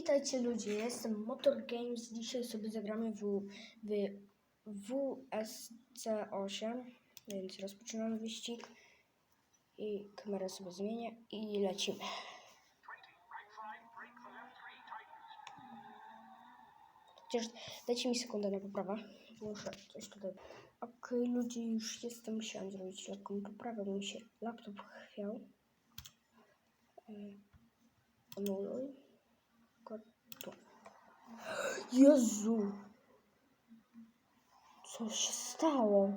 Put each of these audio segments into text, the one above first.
Witajcie ludzie, jestem Motor Games. Dzisiaj sobie zagramy w, w WSC8, więc rozpoczynamy wyścig i kamerę sobie zmienię i lecimy. Chociaż dajcie mi sekundę na poprawę. Muszę coś tutaj. Okej, ludzie, już jestem. Musiałam zrobić lekką poprawę, bo mi się laptop chwiał. Anuluj. Jezu! Co się stało?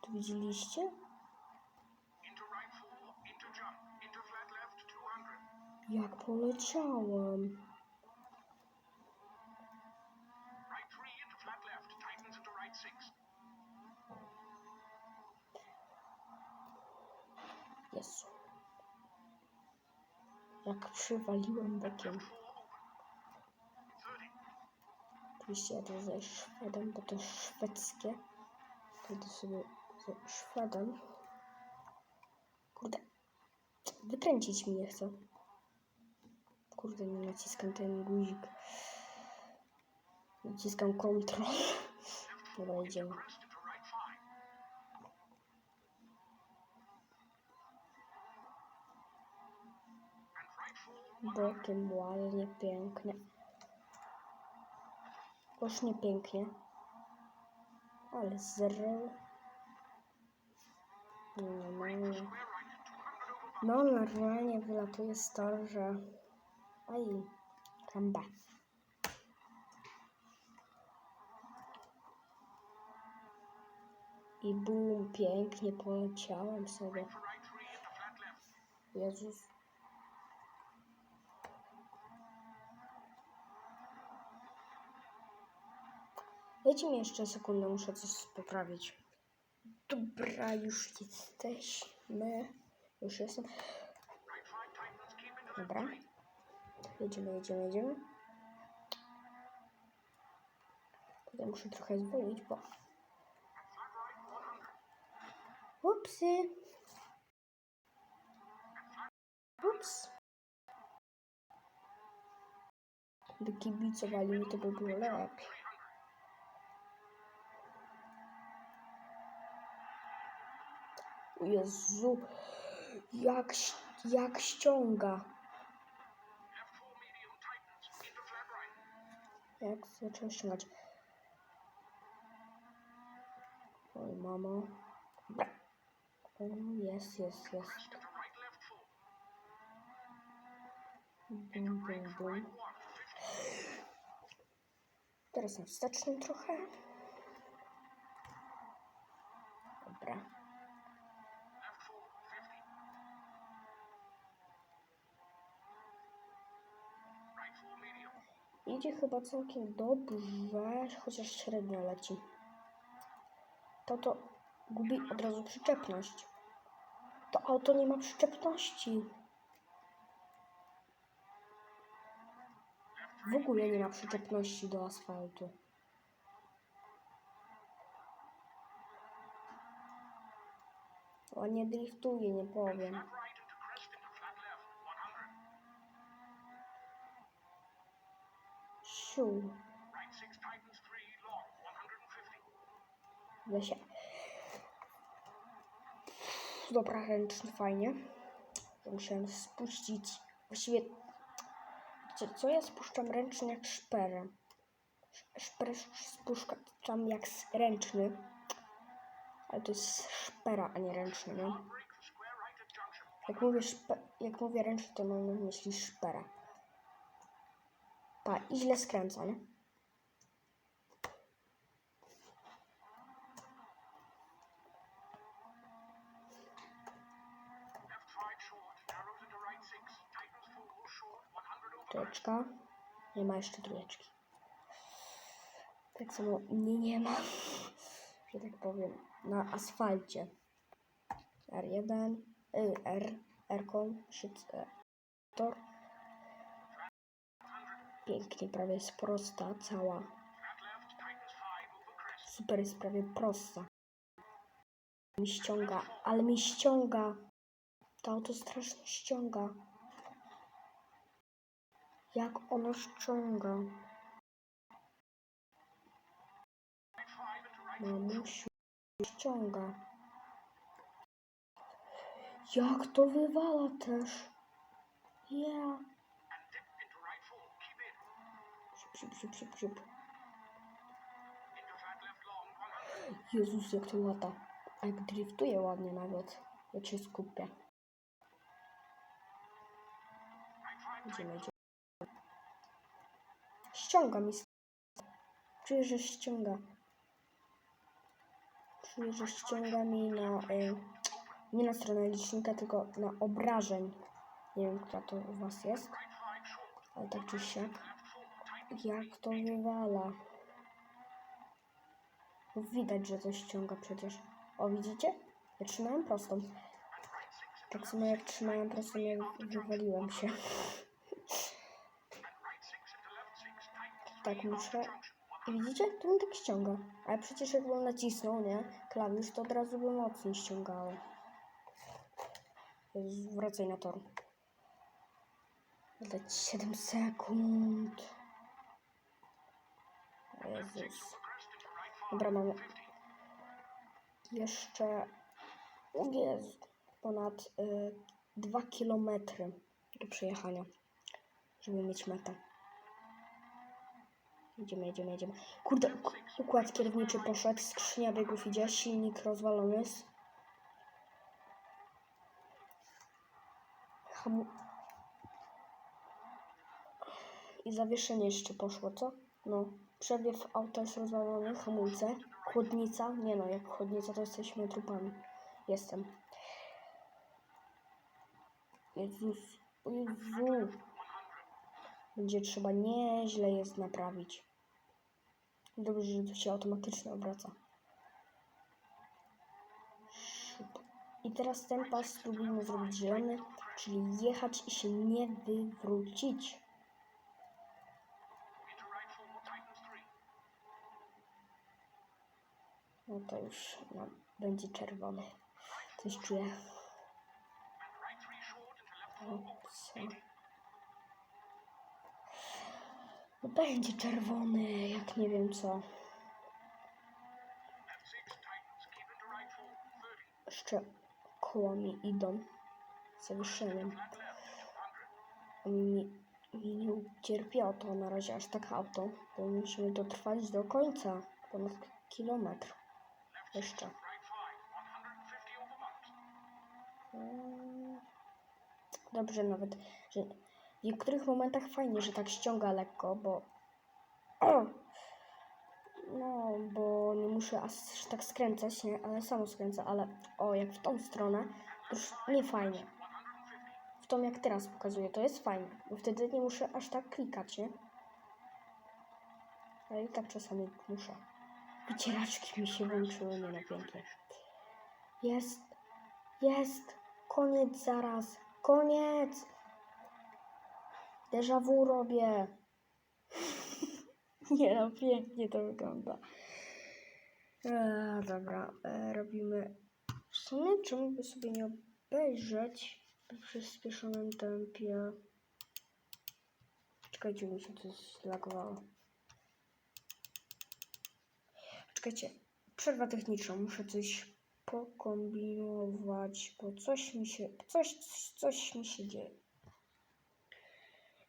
To widzieliście? Into right four, into jump, into flat left 200. Jak poleciałam. Jezu. Jak przywaliłem bokiem. Oczywiście jadę ze Szwedem, bo to szwedzkie. Jadę sobie ze Szwedem. Kurde. Wykręcić mi nie chce. Kurde, nie naciskam ten guzik. Naciskam Ctrl. Dobra, idziemy. Bokiem ładnie, pięknie. Już nie pięknie. Ale zero. Normalnie. square right, 200 over bump. No normalnie wylatuje z to, że... Aj, kamba. I bum, pięknie poleciałem sobie. Jezus. Dajcie mi jeszcze sekundę, muszę coś poprawić. Dobra, już jesteśmy. Już jestem. Dobra. Jedziemy, jedziemy, jedziemy. Tutaj muszę trochę zwolnić, bo... And flat right 100. Upsy. Ups. Gdyby kibicowali mi, to by było lepiej. Jezu, jak, jak ściąga. Jak zaczął ściągać. Oj. O, jest, jest, jest. Bum, bum, bum. one, 50. Teraz na wstecznym trochę. Idzie chyba całkiem dobrze, chociaż średnio leci. To to gubi od razu przyczepność. To auto nie ma przyczepności. W ogóle nie ma przyczepności do asfaltu. Ładnie driftuje, nie powiem. W lesie. Dobra, ręczny, fajnie. To musiałem spuścić. Właściwie, co, co ja spuszczam ręczny jak szperę? Sz- Szperę spuszczam jak ręczny. Ale to jest szpera, a nie ręczny, junction. Jak mówię, szpe, jak mówię ręczny, to mam na myśli szpera. Pa, i źle skręca, nie? Left five short. Narrows into right six. Tightens four short 100 over crest. Trójeczka. Nie ma jeszcze trójeczki. Tak samo mnie nie ma, że tak powiem, na asfalcie. R1, y, R, R-kon, szyc, e, tor. Pięknie, prawie jest prosta, cała. Super jest prawie prosta. Mi ściąga, ale mi ściąga. To auto strasznie ściąga. Jak ono ściąga. Mamusiu, ściąga. Jak to wywala też. Ja. Flat left long. 100. Jezus, jak to lata. Jak driftuje ładnie nawet. Jak się five. Idziemy, idziemy. Ściąga mi. Czuję, że ściąga. Czuję, że ściąga mi na. Y, nie na stronę licznika, tylko na obrażeń. Nie wiem, która to u Was jest. Ale tak czy siak. Jak to wywala. Widać, że to ściąga przecież. O, widzicie? Ja trzymałem prostą. Tak samo jak trzymałem prostą, jak wywaliłem się. Tak muszę. I widzicie? To on tak ściąga. Ale przecież jakbym nacisnął, nie? Klawisz, to od razu by mocniej ściągało. Wracaj na tor. Dać 7 sekund. Jezus. Dobra, mamy 50. jeszcze o ponad y, 2 kilometry do przejechania, żeby mieć metę. Jedziemy, jedziemy, jedziemy. Kurde, uk- układ kierowniczy poszedł, skrzynia biegów idzie, silnik rozwalony jest. Hamu... I zawieszenie jeszcze poszło, co? No, przewiew auta jest rozwalony, hamulce, chłodnica, nie no, jak chłodnica to jesteśmy trupami. Jestem. Jezus, Jezu. Będzie trzeba nieźle jest naprawić. Dobrze, że to się automatycznie obraca. I teraz ten pas spróbujmy zrobić zielony, czyli jechać i się nie wywrócić. No to już no, będzie czerwony. Coś czuję. Ups. No będzie czerwony, jak nie wiem co. And six. Tightens. Keep into right full. 30. Jeszcze koła mi idą. Zawieszeniem. Flat left. 200. Oni mi, mi nie ucierpiało to na razie aż tak auto, bo musimy dotrwać do końca. Ponad kilometr. Jeszcze. Right five. 150 over bumps. Mm. Dobrze nawet, że w niektórych momentach fajnie, że tak ściąga lekko, bo! No, bo nie muszę aż tak skręcać, nie? Ale samo skręcę, ale o, jak w tą stronę, to już nie fajnie. 150. W tą jak teraz pokazuję, to jest fajnie, bo wtedy nie muszę aż tak klikać, nie? Ale i tak czasami muszę. Wycieraczki mi się włączyły, nie na pięknie. Jest, jest, koniec zaraz, koniec! Déjà vu robię. nie no, pięknie to wygląda. E, dobra, e, robimy... W sumie czemu by sobie nie obejrzeć w przyspieszonym tempie? Czekajcie, mi się coś zlagowało. Czekajcie, przerwa techniczna, muszę coś pokombinować, bo coś mi się, coś, coś, mi się dzieje.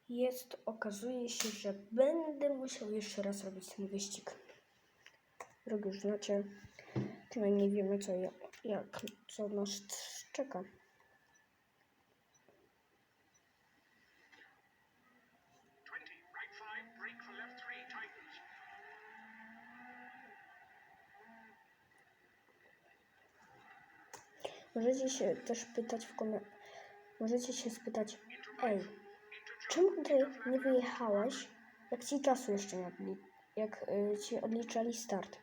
Jest, okazuje się, że będę musiał jeszcze raz robić ten wyścig. Drogę już znacie, przynajmniej wiemy co, jak co nas czeka. Możecie się też pytać w komentarzach, możecie się spytać, ej, czemu ty nie wyjechałeś, jak ci czasu jeszcze nie odli- jak y, ci odliczali start?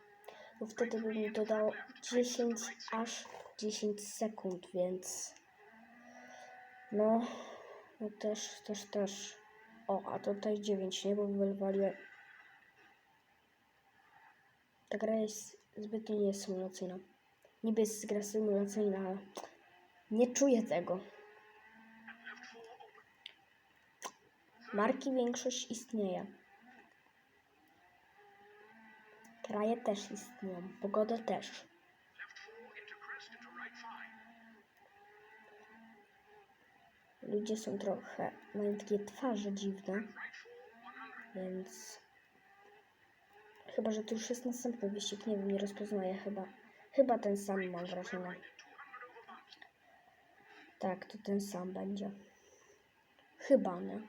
Bo wtedy by mi dodało 10 aż 10 sekund, więc no, no też, też, też. O, a tutaj 9, nie? Bo wywaliłem. Ta gra jest zbytnio nie jest symulacyjna. Niby jest gra symulacyjna, ale nie czuję tego. Marki większość istnieje. Kraje też istnieją. Pogoda też. Left 4 into crest into right 5. Ludzie są trochę, mają takie twarze dziwne, Right 4 100. więc... Chyba, że to już jest następny wyścig, nie wiem, nie rozpoznaję chyba. Chyba ten sam mam wrażenie. Right 200 over bumps. Tak, to ten sam będzie. Chyba, nie?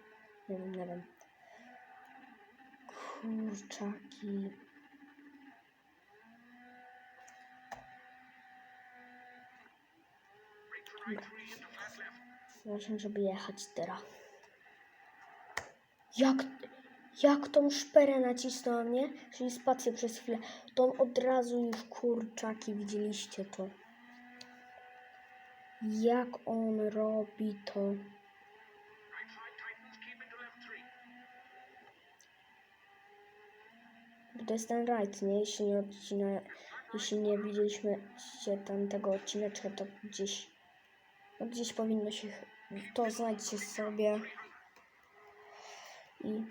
Nie wiem, nie wiem. Kurczaki. Brake for right 3 into flat left. Ważne, żeby jechać teraz. Jak, jak tą szperę nacisnąłem, nie? Czyli spację przez chwilę. To od razu już kurczaki, widzieliście to. Jak on robi to. Right 5 tightens. Keep into left 3. To jest ten rajd, nie? Jeśli nie odcina, jeśli nie widzieliśmy się tam tego odcineczka, to gdzieś, no gdzieś powinno się, to znajdźcie sobie i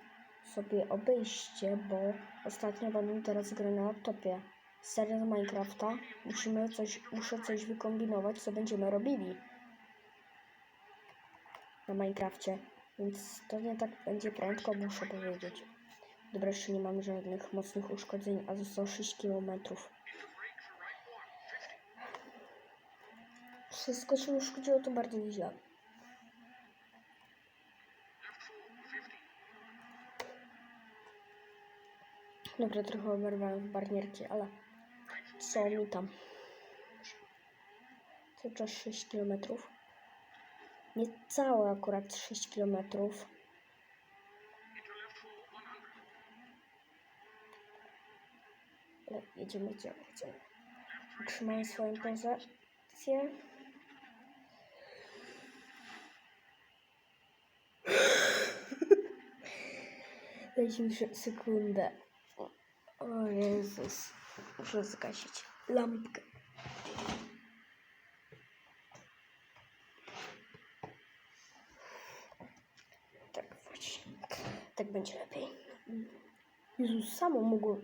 sobie obejście, bo ostatnio będę teraz grę na laptopie. Seria Minecrafta. Musimy coś, muszę coś wykombinować, co będziemy robili na Minecrafcie. Więc to nie tak będzie prędko, muszę powiedzieć. Dobra, jeszcze nie mamy żadnych mocnych uszkodzeń, a zostało 6 km. Into brake for right 1 50. Wszystko się uszkodziło, to bardzo źle. Dobra, trochę oberwałem barnierki, ale co mi tam? Cały czas 6 km. Niecałe akurat 6 km. Into left 4 100. Ale jedziemy, jedziemy, jedziemy. Utrzymamy swoją pozycję. Dajcie mi sekundę. O Jezus. Muszę zgasić lampkę. Tak właśnie. Tak będzie lepiej. Jezus, samo mogło...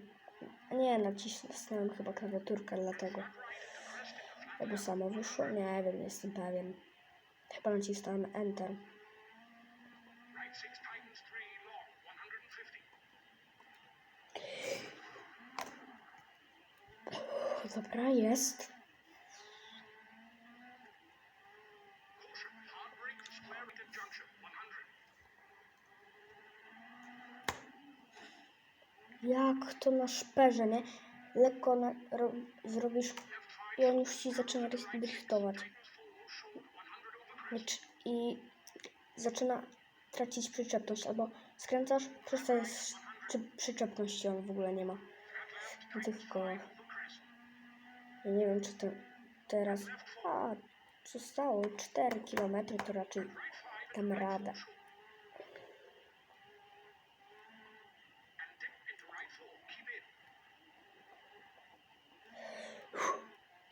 Nie, nacisnąłem chyba klawiaturkę, dlatego. Albo samo wyszło? Nie wiem, nie jestem pewien. Chyba nacisnąłem Enter. Junction 100. Jak to na szperze, nie? Lekko na, ro, zrobisz i on już ci zaczyna driftować. Lecz- I zaczyna tracić przyczepność, albo skręcasz, przestajesz, czy przyczepności on w ogóle nie ma na tych kołach. Ja nie wiem, czy to teraz... A, zostało 4 km, to raczej tam rada. Into right 4. Keep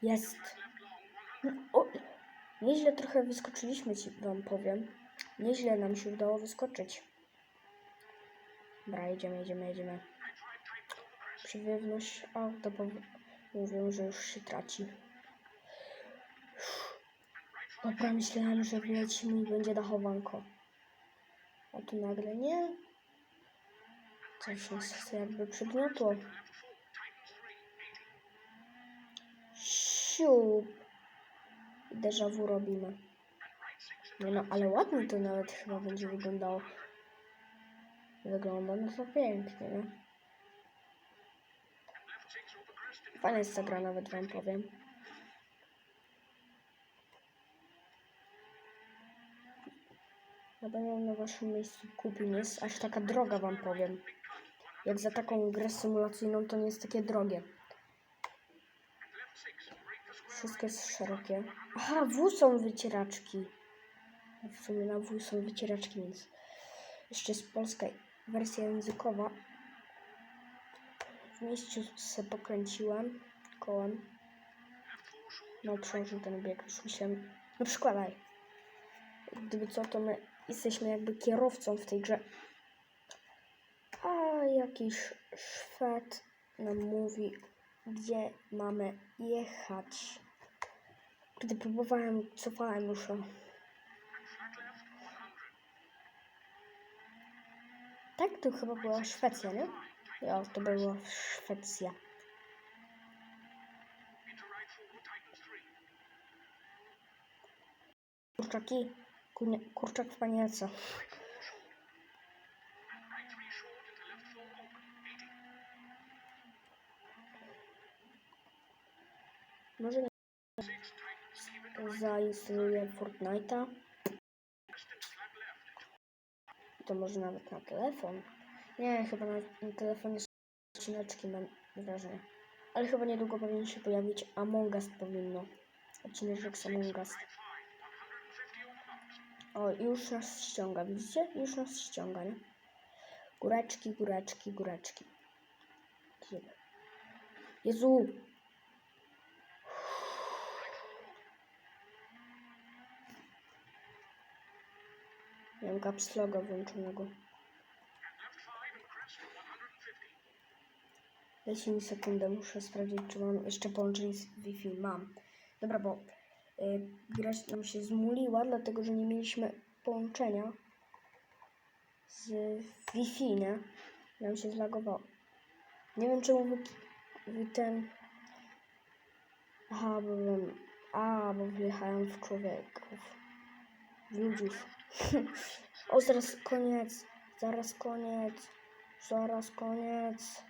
in. Jest. 100. O, nieźle trochę wyskoczyliśmy, ci wam powiem. Nieźle nam się udało wyskoczyć. Dobra, jedziemy, jedziemy, jedziemy. Right 5 mówią, że już się traci. Dobra, myślałem, że wlecimy i będzie dachowanko. A tu nagle nie. Coś nas jakby przygniotło. Left 4 tightens 3 80. Siup. I déjà vu robimy. And right 6 Nie no, ale ładnie to nawet chyba będzie wyglądało. Wygląda no to pięknie, nie? Fajna jest ta gra, nawet wam powiem. Ja będę na waszym miejscu kupił, nie jest aż taka droga, wam powiem. Jak za taką grę symulacyjną, to nie jest takie drogie. left 6 brake for square Wszystko jest szerokie. Aha, W są wycieraczki. W sumie na W są wycieraczki, więc jeszcze jest polska wersja językowa. W mieście se pokręciłem kołem. No przełożył ten bieg, już myślałem. No przykładaj. Gdyby co, to my jesteśmy jakby kierowcą w tej grze. jakiś Szwed nam mówi, gdzie mamy jechać. Gdy próbowałem, cofałem już. Tak, to chyba była Szwecja, nie? Ja, to była Szwecja. Kurczaki, kurczak w. 80. Może nie zainstaluję Fortnite'a. To może nawet na telefon. Nie, chyba na, telefonie są odcineczki, mam wrażenie. Ale chyba niedługo powinien się pojawić Among Us powinno. Odcineczek z Among Us. Right five. 150 over bumps. O, już nas ściąga, widzicie? Już nas ściąga, nie? Góreczki, góreczki, góreczki. Jezu! Miałem caps loga włączonego. Dajcie mi sekundę, muszę sprawdzić, czy mam jeszcze połączenie z Wi-Fi. Mam. Dobra, bo y, gra nam się zmuliła, dlatego że nie mieliśmy połączenia z Wi-Fi, nie? Nam się zlagowało. Nie wiem, czemu ten... Aha, bo wiem... A, bo wjechałem w człowieków. W ludziów. o, zaraz koniec. Zaraz koniec. Zaraz koniec.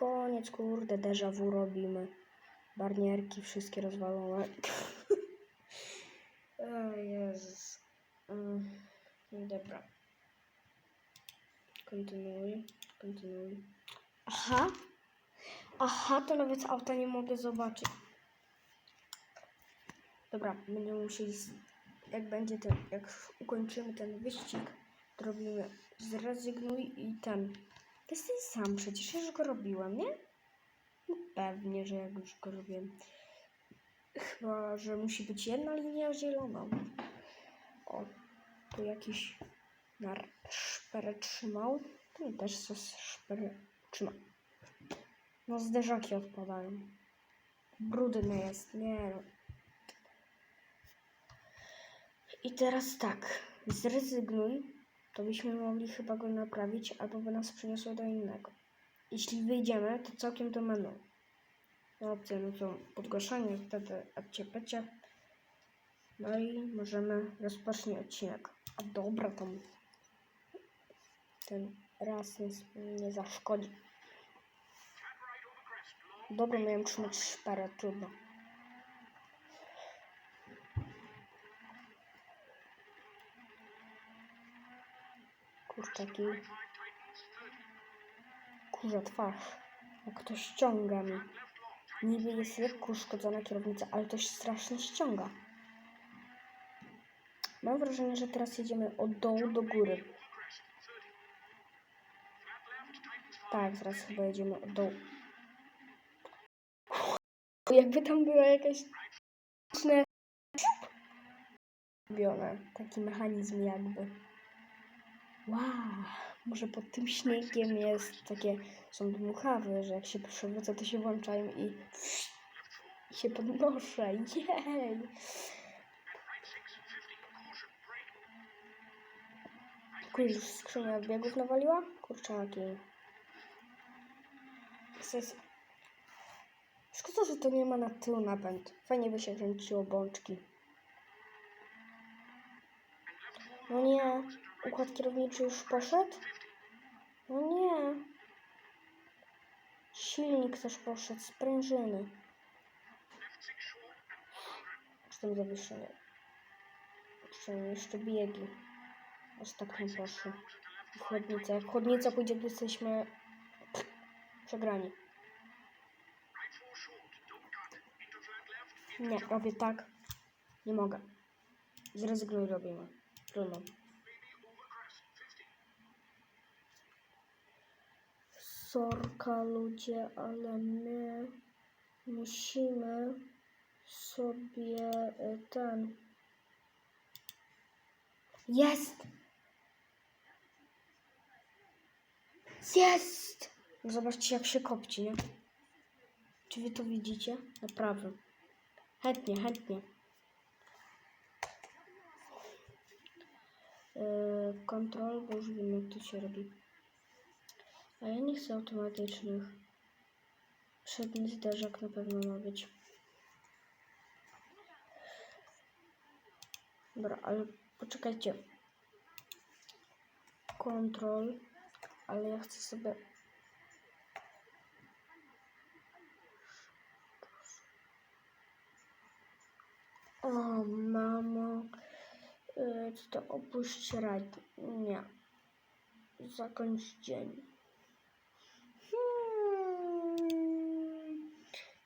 Koniec, kurde, déjà vu robimy. Barnierki wszystkie rozwalone. o Jezus. Mm, dobra. Kontynuuj, kontynuuj. Aha. Aha, to nawet auta nie mogę zobaczyć. Dobra, będziemy musieli, jak będzie ten, jak ukończymy ten wyścig, to robimy zrezygnuj i ten. To jest ten sam przecież, ja już go robiłam, nie? No pewnie, że jak już go robiłem. Chyba, że musi być jedna linia zielona. O, tu jakiś nar szperę trzymał. Tu też coś szperę trzyma. No zderzaki odpadają. Brudny jest, nie no. I teraz tak, zrezygnuj, to byśmy mogli chyba go naprawić, albo by nas przeniosło do innego. Jeśli wyjdziemy, to całkiem do menu. No opcje, no to podgłaszanie, wtedy odciepecie. No i możemy rozpocząć odcinek. A dobra, tam ten raz nie, nie zaszkodzi. Dobra, miałem trzymać szparę, trudno. Kurczaki, Right five tightens. 30. kurza twarz. Jak ktoś ściąga mi. Niby jest lekko uszkodzona kierownica, ale to się strasznie ściąga. Mam wrażenie, że teraz jedziemy od dołu do góry. Over crest. 30. Flat left tightens five. Tak, zaraz chyba jedziemy od dołu. Jakby tam była jakaś robione. Taki mechanizm jakby. Wow, może pod tym śniegiem jest takie, są dmuchawy, że jak się przewrócę, to się włączają i, i się podnoszę. Jej! Right six. 50. Caution. Brake. Kurde, skrzynia biegów nawaliła? Kurczaki. Jest... Szkoda, że to nie ma na tył napęd. Fajnie by się kręciło bączki. No nie. Układ kierowniczy już poszedł? No nie. Silnik też poszedł, sprężyny. Left six short and 100. Czy tam zawieszenie? Czy jeszcze biegi? Aż tak nie poszło. Chłodnica. Jak chłodnica pójdzie, to jesteśmy przegrani. Nie, robię tak. Nie mogę. Zrezygnuj, robimy. Trudno. Sorka ludzie, ale my musimy sobie y, ten. Jest! Jest! Zobaczcie, jak się kopci, nie? Czy wy to widzicie? Naprawdę. Chętnie, chętnie. Yy, Kontrol, bo już wiem, jak to się robi. A ja nie chcę automatycznych. Przedni zderzak na pewno ma być. Dobra, ale poczekajcie. Kontrol, ale ja chcę sobie. O, mamo. Yy, to opuść rajd? Nie. Zakończ dzień. Hmm. Ym, z-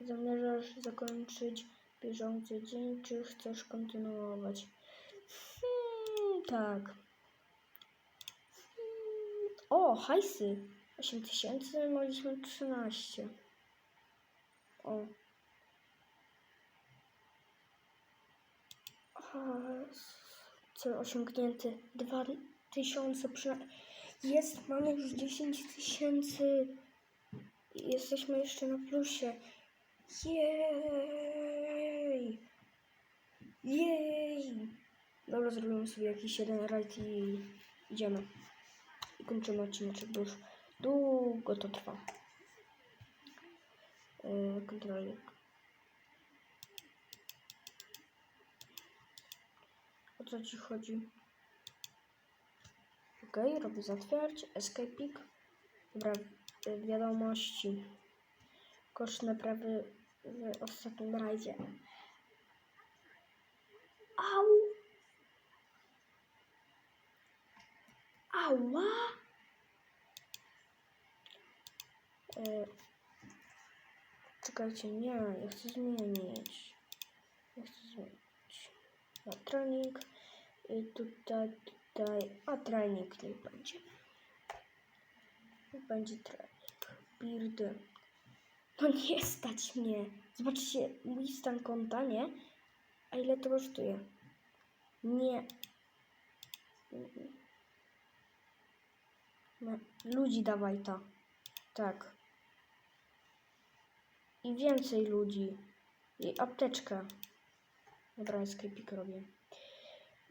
Zamierzasz zakończyć bieżący dzień, czy chcesz kontynuować? Hmm, tak. Hmm. O, hajsy. 8 tysięcy, mogliśmy 13. O. Cel osiągnięty. 2000 przynajmniej. Jest, mamy już 10 tysięcy. Jesteśmy jeszcze na plusie. Jej! Jej! Dobra, zrobimy sobie jakiś jeden rajd i idziemy. I kończymy odcinek, bo już długo to trwa. Yy, kontrolik. O co ci chodzi? Okej, robię zatwierdź, escaping. Dobra, wiadomości. Koszt naprawy w ostatnim rajdzie. Au! Ała! E, czekajcie, nie, ja chcę zmienić. Ja chcę zmienić. Na trening. I tutaj, tutaj, a trening niech będzie. Będzie trening. Birdy. No nie stać mnie. Zobaczcie, mój stan konta, nie? A ile to kosztuje? Nie. No, ludzi dawaj to. Tak. I więcej ludzi. I apteczka. Dobra, sklepik robię.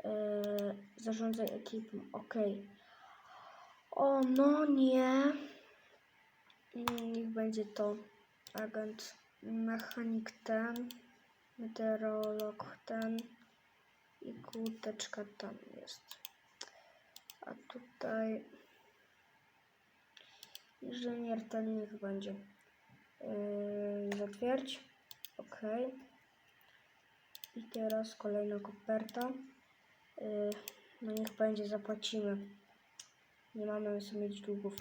Eee, zarządzaj ekipą. Okej. O, no nie. Niech będzie to agent, mechanik ten, meteorolog ten i kłódeczka tam jest. A tutaj inżynier ten niech będzie. Yy, zatwierdź. Ok. I teraz kolejna koperta. Yy, no niech będzie, zapłacimy. Nie mamy sobie mieć długów.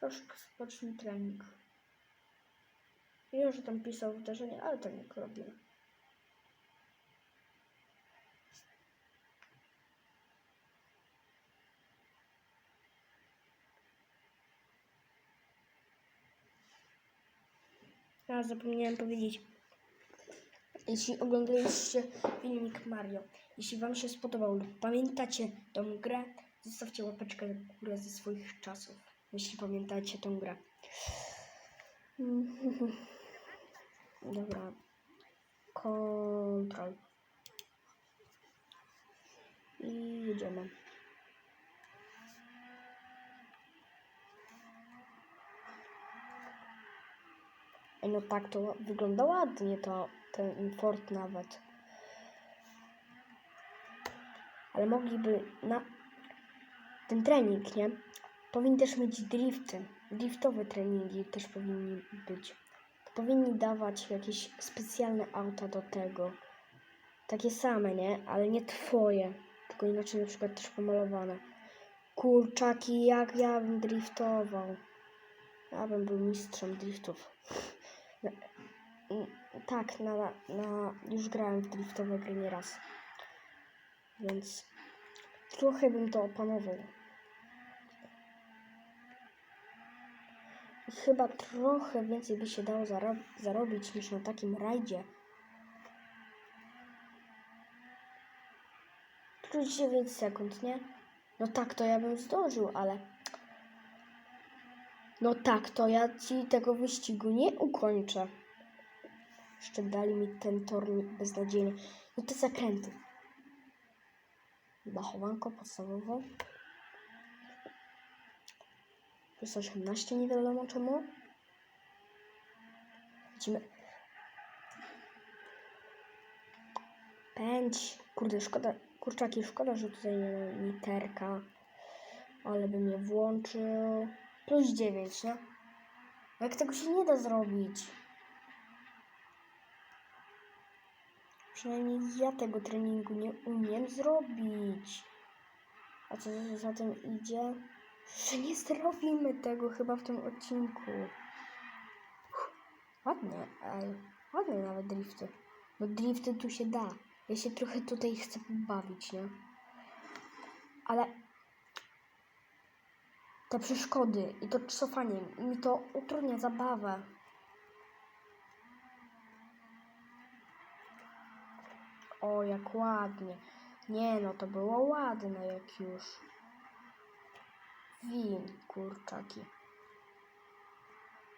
Proszę, spocznij trening. Wiem, że tam pisał wydarzenie, ale to nie robimy. A, zapomniałem powiedzieć. Jeśli oglądaliście filmik Mario, jeśli Wam się spodobał lub pamiętacie tą grę, zostawcie łapeczkę w górę ze swoich czasów, jeśli pamiętacie tą grę. Dobra. Kontrol. I jedziemy. No tak, to wygląda ładnie to, ten fort nawet. Ale mogliby na ten trening, nie? Powinni też mieć drifty. Driftowe treningi też powinni być. Powinni dawać jakieś specjalne auta do tego. Takie same, nie? Ale nie twoje. Tylko inaczej na przykład też pomalowane. Kurczaki, jak ja bym driftował. Ja bym był mistrzem driftów. Tak, na, na, już grałem w driftowe gry nieraz. Więc trochę bym to opanował. Chyba trochę więcej by się dało zaro zarobić niż na takim rajdzie. 9 sekund, nie? No tak, to ja bym zdążył, ale... No tak, to ja ci tego wyścigu nie ukończę. Jeszcze dali mi ten tor beznadziejny. No te zakręty. Zachowanko podstawowo. Plus 18, nie wiadomo czemu. Lecimy. Pędź. Kurde, szkoda, kurczaki, szkoda, że tutaj nie ma literka. Ale bym je włączył. Plus 9, nie? Jak tego się nie da zrobić? Przynajmniej ja tego treningu nie umiem zrobić. A co za tym idzie? Nie zrobimy tego chyba w tym odcinku. Uff, Ładne, ej. Ładne nawet drifty. No drifty tu się da. Ja się trochę tutaj chcę pobawić, nie? Ale te przeszkody i to cofanie mi to utrudnia zabawę. O, jak ładnie. Nie no, to było ładne jak już. Win, kurczaki.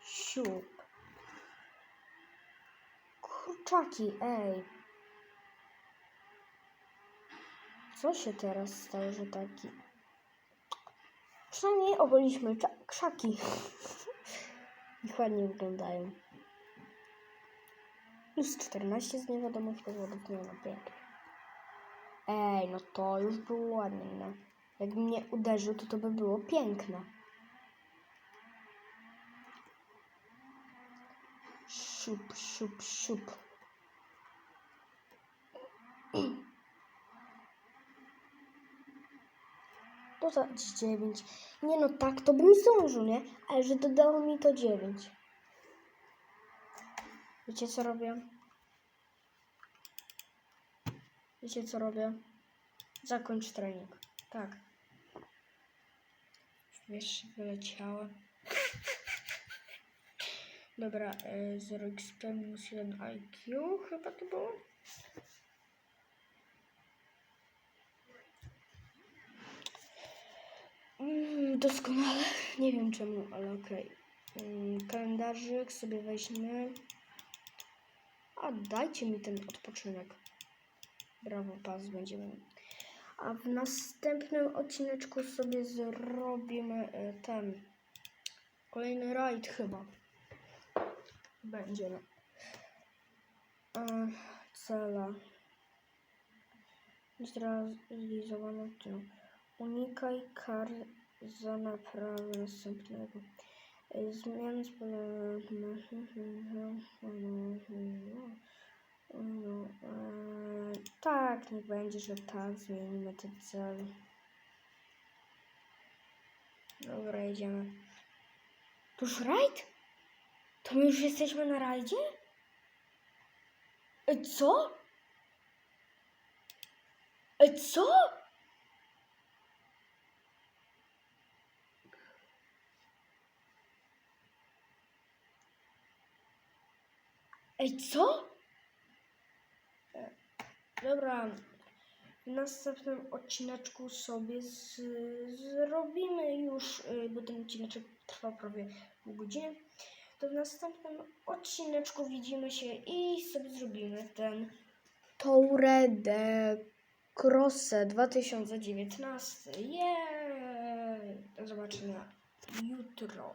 Siup. Kurczaki, ej. Co się teraz stało, że taki... Przynajmniej ogoliliśmy cza- krzaki. Ich ładnie wyglądają. Plus 14 z niewiadomych powodów, nie no pięknie. Ej, no to już było ładne, no. Jakby mnie uderzył, to to by było piękne. Siup, siup, siup. Dodać 9. Nie no, tak to bym zdążył, nie? Ale że dodało mi to 9. Wiecie co robię? Wiecie co robię? Zakończ trening. Tak. Wiesz, wyleciała. Dobra, e, 0 XP minus 1 IQ chyba to było. Mm, doskonale. Nie wiem czemu, ale okej. Mm, kalendarzyk sobie weźmy. A dajcie mi ten odpoczynek. Brawo, pas będziemy. A w następnym odcineczku sobie zrobimy e, ten kolejny rajd chyba. Będzie. no. E, cela. Zrealizowane to. Unikaj kar za naprawę następnego. E, Zmiany no, e, Tak, niech będzie, że tak. Zmienimy ten cel. Dobra, jedziemy. To już rajd? To my już jesteśmy na rajdzie? E, co? E, co? Ej, co? Dobra, w następnym odcineczku sobie z, zrobimy już, y, bo ten odcineczek trwa prawie pół godziny, to w następnym odcineczku widzimy się i sobie zrobimy ten Toure de Crosse 2019. Jej! Do jutro.